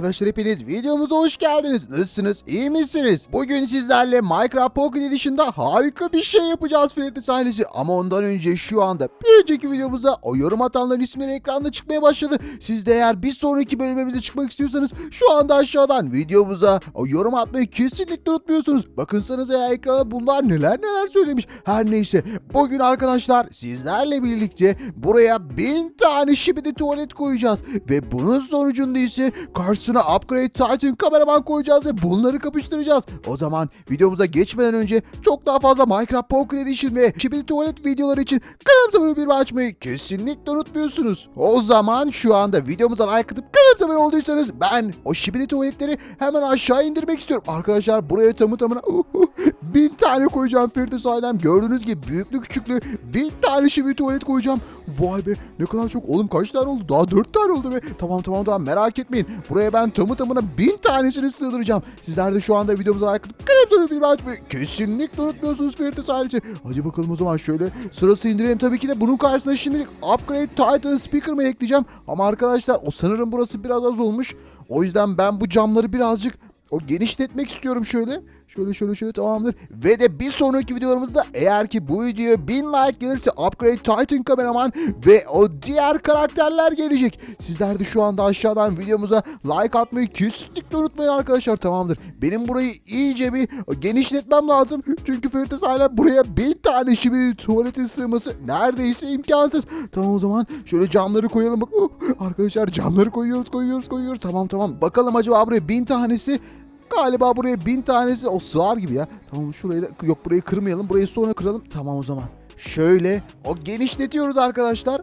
arkadaşlar hepiniz videomuza hoş geldiniz. Nasılsınız? İyi misiniz? Bugün sizlerle Minecraft Pocket Edition'da harika bir şey yapacağız Ferit ailesi. Ama ondan önce şu anda bir önceki videomuza o yorum atanların isimleri ekranda çıkmaya başladı. Siz de eğer bir sonraki bölümümüze çıkmak istiyorsanız şu anda aşağıdan videomuza o yorum atmayı kesinlikle unutmuyorsunuz. Bakınsanıza ya ekrana bunlar neler neler söylemiş. Her neyse bugün arkadaşlar sizlerle birlikte buraya bin tane şibidi tuvalet koyacağız. Ve bunun sonucunda ise karşısına Upgrade Titan kameraman koyacağız ve bunları kapıştıracağız. O zaman videomuza geçmeden önce çok daha fazla Minecraft Pocket Edition ve şibidi tuvalet videoları için kanalımıza abone bir açmayı kesinlikle unutmuyorsunuz. O zaman şu anda videomuza like atıp kanalımıza abone olduysanız ben o şibidi tuvaletleri hemen aşağı indirmek istiyorum. Arkadaşlar buraya tamı tamına bin tane koyacağım Firdevs ailem. Gördüğünüz gibi büyüklü küçüklü bin tane şibidi tuvalet koyacağım. Vay be ne kadar çok. Oğlum kaç tane oldu? Daha dört tane oldu be. Tamam tamam tamam merak etmeyin. Buraya ben tamı tamına bin tanesini sığdıracağım. Sizler de şu anda videomuza like atıp kanalımıza bir açmayı kesinlikle unutmuyorsunuz Firdevs ailesi. Hadi bakalım o zaman şöyle sırası indirelim. Tabii ki de bunun karşısına şimdilik Upgrade Titan Speaker'ımı ekleyeceğim. Ama arkadaşlar o sanırım burası biraz az olmuş. O yüzden ben bu camları birazcık o genişletmek istiyorum şöyle. Şöyle şöyle şöyle tamamdır. Ve de bir sonraki videolarımızda eğer ki bu videoya 1000 like gelirse Upgrade Titan kameraman ve o diğer karakterler gelecek. Sizler de şu anda aşağıdan videomuza like atmayı kesinlikle unutmayın arkadaşlar tamamdır. Benim burayı iyice bir genişletmem lazım. Çünkü Ferit hala buraya 1000 tane şimdi tuvaletin sığması neredeyse imkansız. Tamam o zaman şöyle camları koyalım. Bak oh, arkadaşlar camları koyuyoruz koyuyoruz koyuyoruz. Tamam tamam. Bakalım acaba buraya 1000 tanesi Galiba buraya bin tanesi o sığar gibi ya. Tamam şurayı da yok burayı kırmayalım. Burayı sonra kıralım. Tamam o zaman. Şöyle o genişletiyoruz arkadaşlar.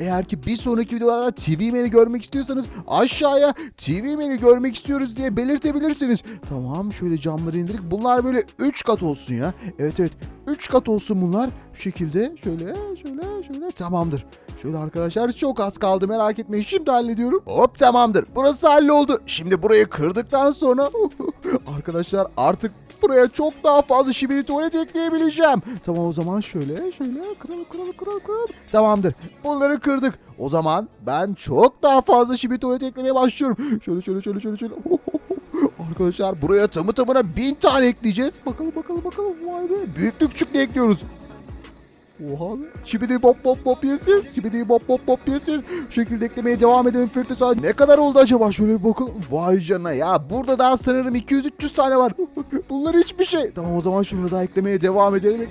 Eğer ki bir sonraki videolarda TV Man'i görmek istiyorsanız aşağıya TV Man'i görmek istiyoruz diye belirtebilirsiniz. Tamam şöyle camları indirdik. Bunlar böyle 3 kat olsun ya. Evet evet 3 kat olsun bunlar. Şu şekilde şöyle şöyle şöyle tamamdır. Şöyle arkadaşlar çok az kaldı merak etmeyin şimdi hallediyorum. Hop tamamdır. Burası halloldu. Şimdi burayı kırdıktan sonra arkadaşlar artık buraya çok daha fazla şibiri tuvalet ekleyebileceğim. Tamam o zaman şöyle şöyle kıralım kıralım kıralım kıralım. Tamamdır. Bunları kırdık. O zaman ben çok daha fazla şibiri tuvalet eklemeye başlıyorum. Şöyle şöyle şöyle şöyle şöyle. Arkadaşlar buraya tamı tamına bin tane ekleyeceğiz. Bakalım bakalım bakalım. Vay be. Büyüklük küçük ne ekliyoruz? Oha be. Şibidi bop bop bop yesiz. Şibidi bop bop bop yesiz. Şu şekilde eklemeye devam edelim Firte saat. Ne kadar oldu acaba? Şöyle bir bakalım. Vay canına ya. Burada daha sanırım 200-300 tane var. Bunlar hiçbir şey. Tamam o zaman şunu daha eklemeye devam edelim.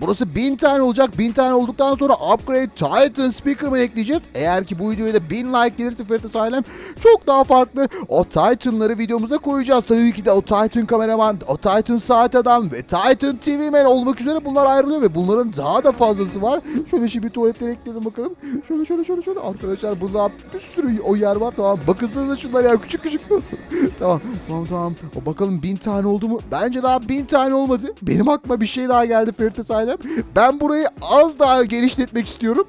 Burası 1000 tane olacak. 1000 tane olduktan sonra Upgrade Titan Speaker'ını ekleyeceğiz. Eğer ki bu videoya da 1000 like gelirse Firte ailem çok daha farklı o Titan'ları videomuza koyacağız. Tabii ki de o Titan kameraman, o Titan saat adam ve Titan TV man olmak üzere bunlar ayrılıyor ve bunların daha da fazlası var. Şöyle şimdi tuvaletleri ekleyelim bakalım. Şöyle şöyle şöyle şöyle. Arkadaşlar burada bir sürü o yer var. Tamam. Bakınsanıza şunlar ya küçük küçük. tamam tamam tamam. O bakalım bin tane oldu mu? Bence daha bin tane olmadı. Benim aklıma bir şey daha geldi Ferit ailem. Ben burayı az daha genişletmek istiyorum.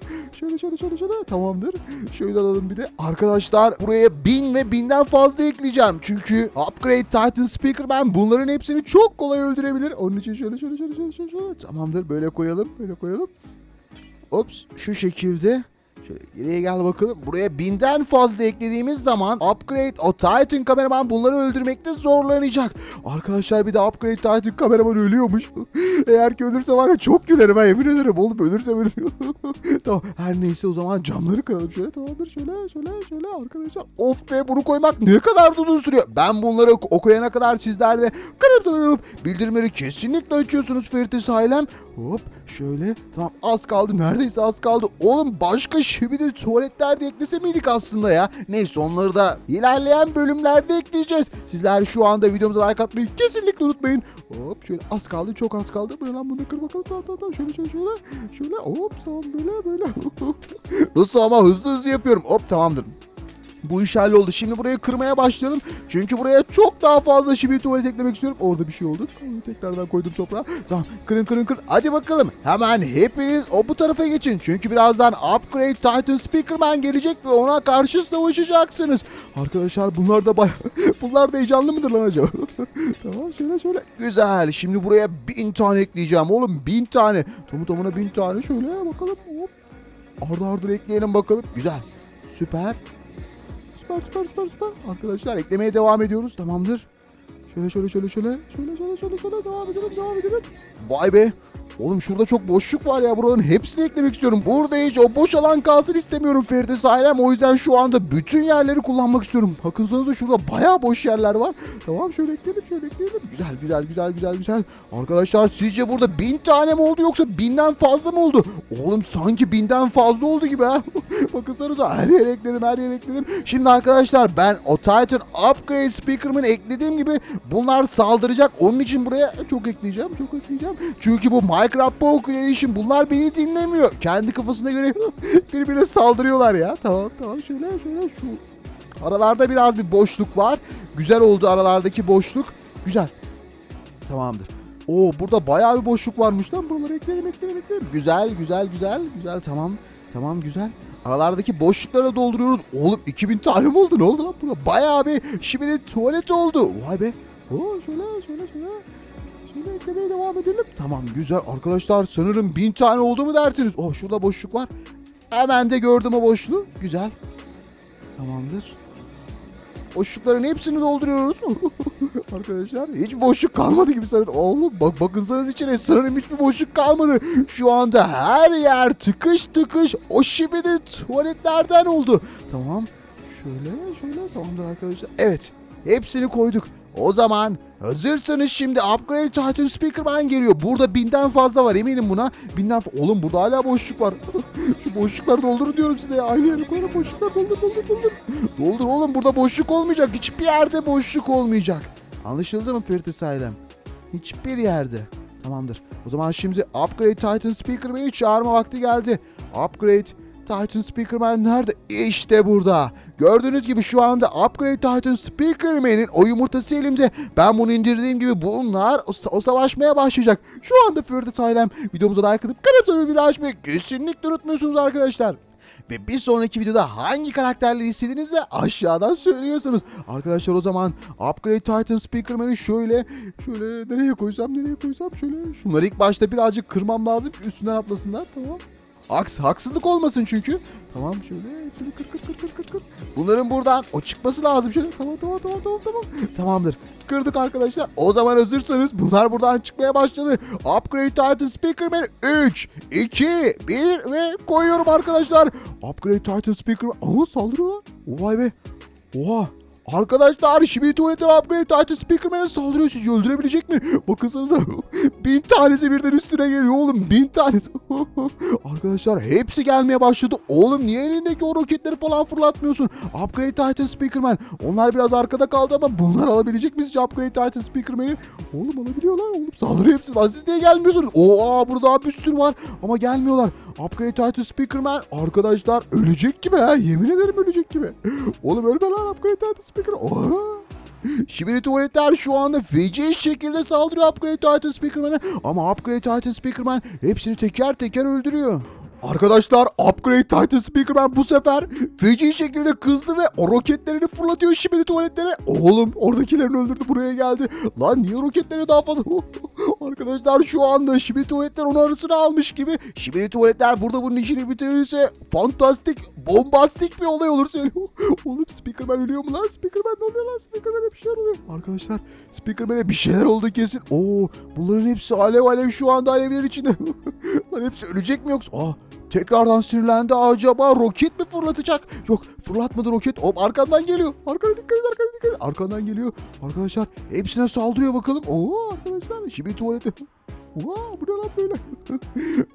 Şöyle şöyle şöyle şöyle. Tamamdır. Şöyle alalım bir de. Arkadaşlar buraya bin ve binden fazla ekleyeceğim. Çünkü Upgrade Titan Speaker ben bunların hepsini çok kolay öldürebilir. Onun için şöyle şöyle şöyle şöyle. şöyle. Tamamdır. Böyle koyalım. Böyle koyalım. Ops şu şekilde. Şöyle geriye gel bakalım. Buraya binden fazla eklediğimiz zaman Upgrade o Titan kameraman bunları öldürmekte zorlanacak. Arkadaşlar bir de Upgrade Titan kameraman ölüyormuş. Eğer ki ölürse var ya çok gülerim ben yemin ederim oğlum ölürse ölürüm. tamam her neyse o zaman camları kıralım şöyle tamamdır şöyle şöyle şöyle arkadaşlar. Of be bunu koymak ne kadar uzun sürüyor. Ben bunları ok- okuyana kadar sizler de kanıtlanıp bildirimleri kesinlikle açıyorsunuz Ferit ailem. Hop şöyle tamam az kaldı neredeyse az kaldı. Oğlum başka şibidi tuvaletler de eklese miydik aslında ya? Neyse onları da ilerleyen bölümlerde ekleyeceğiz. Sizler şu anda videomuza like atmayı kesinlikle unutmayın. Hop şöyle az kaldı çok az kaldı. Böyle lan bunu kır bakalım tamam tamam tamam şöyle şöyle şöyle. Şöyle hop tamam böyle böyle. Nasıl ama hızlı hızlı yapıyorum. Hop tamamdır. Bu iş halloldu. Şimdi burayı kırmaya başlayalım. Çünkü buraya çok daha fazla şibiri tuvalet eklemek istiyorum. Orada bir şey oldu. Tekrardan koydum toprağa. Tamam kırın kırın kırın. Hadi bakalım. Hemen hepiniz o bu tarafa geçin. Çünkü birazdan Upgrade Titan Speakerman gelecek ve ona karşı savaşacaksınız. Arkadaşlar bunlar da bay bunlar da heyecanlı mıdır lan acaba? tamam şöyle şöyle. Güzel. Şimdi buraya bin tane ekleyeceğim oğlum. Bin tane. Tamı tamına bin tane. Şöyle bakalım. Hop. Arda arda ekleyelim bakalım. Güzel. Süper. Süper süper süper süper. Arkadaşlar eklemeye devam ediyoruz. Tamamdır. Şöyle şöyle şöyle şöyle. Şöyle şöyle şöyle şöyle devam edelim devam edelim. Vay be. Oğlum şurada çok boşluk var ya buraların hepsini eklemek istiyorum. Burada hiç o boş alan kalsın istemiyorum Feride ailem. O yüzden şu anda bütün yerleri kullanmak istiyorum. Bakınsanıza şurada bayağı boş yerler var. Tamam şöyle ekleyelim şöyle ekleyelim. Güzel güzel güzel güzel güzel. Arkadaşlar sizce burada bin tane mi oldu yoksa binden fazla mı oldu? Oğlum sanki binden fazla oldu gibi ha. Bakınsanıza her yere ekledim her yere ekledim. Şimdi arkadaşlar ben o Titan Upgrade Speaker'ımı eklediğim gibi bunlar saldıracak. Onun için buraya çok ekleyeceğim çok ekleyeceğim. Çünkü bu Minecraft Pocket Edition bunlar beni dinlemiyor. Kendi kafasına göre birbirine saldırıyorlar ya. Tamam tamam şöyle şöyle şu aralarda biraz bir boşluk var. Güzel oldu aralardaki boşluk. Güzel. Tamamdır. Oo burada bayağı bir boşluk varmış lan. Buraları ekleyelim ekleyelim ekleyelim. Güzel güzel güzel güzel tamam. Tamam güzel. Aralardaki boşlukları dolduruyoruz. Oğlum 2000 tane mi oldu? Ne oldu lan burada? Bayağı bir şimdi tuvalet oldu. Vay be. Oo şöyle şöyle şöyle. Şöyle eklemeye devam edelim. Tamam güzel. Arkadaşlar sanırım 1000 tane oldu mu dersiniz? Oh şurada boşluk var. Hemen de gördüm o boşluğu. Güzel. Tamamdır. Boşlukların hepsini dolduruyoruz. Arkadaşlar hiç boşluk kalmadı gibi sanırım. Oğlum bak bakınsanız içine sanırım hiçbir boşluk kalmadı. Şu anda her yer tıkış tıkış o şibidi tuvaletlerden oldu. Tamam. Şöyle şöyle tamamdır arkadaşlar. Evet hepsini koyduk. O zaman hazırsanız şimdi Upgrade Titan Speakerman geliyor. Burada binden fazla var eminim buna. Binden Oğlum burada hala boşluk var. Şu boşlukları doldurun diyorum size ya. Aynı yere koyalım boşluklar doldur doldur doldur. Doldur oğlum burada boşluk olmayacak. Hiçbir yerde boşluk olmayacak. Anlaşıldı mı Firtis ailem? Hiçbir yerde. Tamamdır. O zaman şimdi Upgrade Titan Speakerman'i çağırma vakti geldi. Upgrade Titan Speakerman nerede? İşte burada. Gördüğünüz gibi şu anda Upgrade Titan Speakerman'in o yumurtası elimde. Ben bunu indirdiğim gibi bunlar o, o savaşmaya başlayacak. Şu anda Firtis ailem videomuza like atıp kanatını bir açmayı kesinlikle unutmuyorsunuz arkadaşlar. Ve bir sonraki videoda hangi karakterleri istediğinizi de aşağıdan söylüyorsunuz. Arkadaşlar o zaman Upgrade Titan Speakerman'i şöyle şöyle nereye koysam nereye koysam şöyle şunları ilk başta birazcık kırmam lazım üstünden atlasınlar tamam. Haks, haksızlık olmasın çünkü. Tamam şöyle kır kır kır kır kır kır. Bunların buradan o çıkması lazım şöyle. Tamam tamam tamam tamam tamam. Tamamdır. Kırdık arkadaşlar. O zaman hazırsanız bunlar buradan çıkmaya başladı. Upgrade Titan Speakerman 3, 2, 1 ve koyuyorum arkadaşlar. Upgrade Titan Speakerman. Aa saldırıyorlar. Vay be. Oha. Arkadaşlar şimdi tuvaletten upgrade Titan Speakerman'e saldırıyor sizi öldürebilecek mi? Bakınsanıza bin tanesi birden üstüne geliyor oğlum bin tanesi. Arkadaşlar hepsi gelmeye başladı. Oğlum niye elindeki o roketleri falan fırlatmıyorsun? Upgrade Titan Speakerman. Onlar biraz arkada kaldı ama bunlar alabilecek mi sizce Upgrade Titan Speakerman'i? Oğlum alabiliyorlar oğlum saldırıyor hepsi. Lan siz niye gelmiyorsunuz? Oo burada bir sürü var ama gelmiyorlar. Upgrade Titan Speakerman arkadaşlar ölecek gibi ha. Yemin ederim ölecek gibi. Oğlum ölme lan Upgrade Titan Speaker. Oha. Şimdi tuvaletler şu anda feci şekilde saldırıyor Upgrade Titan Speakerman'a. Ama Upgrade Titan Speakerman hepsini teker teker öldürüyor. Arkadaşlar Upgrade Titan Speakerman bu sefer feci şekilde kızdı ve o roketlerini fırlatıyor şimdi tuvaletlere. Oğlum oradakilerini öldürdü buraya geldi. Lan niye roketleri daha fazla? Arkadaşlar şu anda şimdi tuvaletler onun arasına almış gibi. Şimdi tuvaletler burada bunun işini bitirirse fantastik, bombastik bir olay olur söylüyorum. Oğlum Speakerman ölüyor mu lan? Speakerman ne oluyor lan? Speakerman'e bir şeyler oluyor. Arkadaşlar Speakerman'e bir şeyler oldu kesin. Oo bunların hepsi alev alev şu anda alevler içinde. lan hepsi ölecek mi yoksa? Aa tekrardan sinirlendi acaba roket mi fırlatacak? Yok fırlatmadı roket. Hop arkandan geliyor. Arkana dikkat et arkana dikkat et. Arkandan geliyor. Arkadaşlar hepsine saldırıyor bakalım. Oo arkadaşlar şimdi tuvalete. Wow, bu ne lan böyle?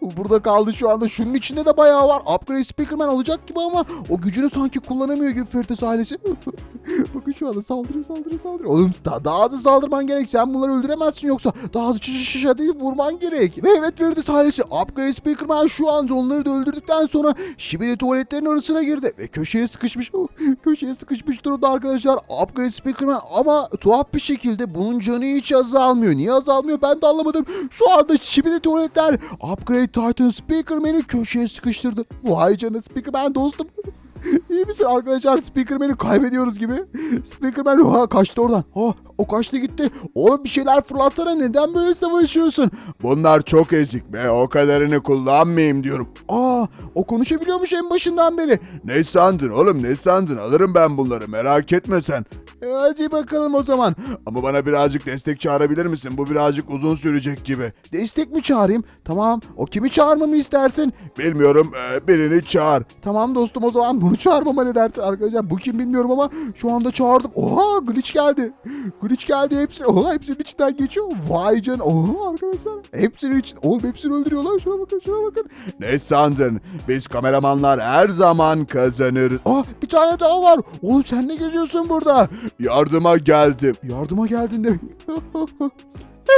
Burada kaldı şu anda. Şunun içinde de bayağı var. Upgrade Speakerman alacak gibi ama o gücünü sanki kullanamıyor gibi Fertes ailesi. Bakın şu anda saldırıyor saldırıyor saldırıyor. Oğlum daha, daha hızlı saldırman gerek. Sen bunları öldüremezsin yoksa. Daha hızlı şişe şişe değil vurman gerek. Ve evet Fertes ailesi Upgrade Speakerman şu an onları da öldürdükten sonra şimdi tuvaletlerin arasına girdi. Ve köşeye sıkışmış. köşeye sıkışmış durumda arkadaşlar. Upgrade Speakerman ama tuhaf bir şekilde bunun canı hiç azalmıyor. Niye azalmıyor ben de anlamadım. Şu anda şimdi tuvaletler Upgrade Titan Speakerman'i köşeye sıkıştırdı. Vay canına Speakerman dostum. İyi misin arkadaşlar? Speakerman'i kaybediyoruz gibi. Speakerman ha, kaçtı oradan. Ha, o kaçtı gitti. Oğlum bir şeyler fırlatsana. Neden böyle savaşıyorsun? Bunlar çok ezik be. O kadarını kullanmayayım diyorum. Aa, o konuşabiliyormuş en başından beri. Ne sandın oğlum ne sandın? Alırım ben bunları merak etme sen. E, hadi bakalım o zaman. Ama bana birazcık destek çağırabilir misin? Bu birazcık uzun sürecek gibi. Destek mi çağırayım? Tamam. O kimi çağırmamı istersin? Bilmiyorum. e, birini çağır. Tamam dostum o zaman bunu çağırmama ne dersin arkadaşlar? Bu kim bilmiyorum ama şu anda çağırdım. Oha glitch geldi. Glitch geldi hepsi. Oha hepsinin içinden geçiyor. Vay can. Oha arkadaşlar. Hepsinin için. Oğlum hepsini öldürüyorlar. Şuna bakın şuna bakın. Ne sandın? Biz kameramanlar her zaman kazanırız. Ah bir tane daha var. Oğlum sen ne geziyorsun burada? Yardıma geldim. Yardıma geldin de.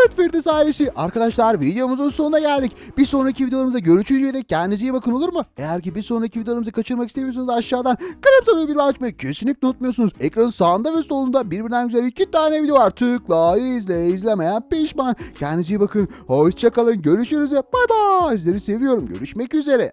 Evet Firdevs ailesi. Arkadaşlar videomuzun sonuna geldik. Bir sonraki videomuzda görüşünceye dek kendinize iyi bakın olur mu? Eğer ki bir sonraki videomuzu kaçırmak istemiyorsanız aşağıdan kanalımıza bir açmayı kesinlikle unutmuyorsunuz. Ekranın sağında ve solunda birbirinden güzel iki tane video var. Tıkla izle izlemeyen pişman. Kendinize iyi bakın. Hoşçakalın. Görüşürüz. Bay bay. Sizleri seviyorum. Görüşmek üzere.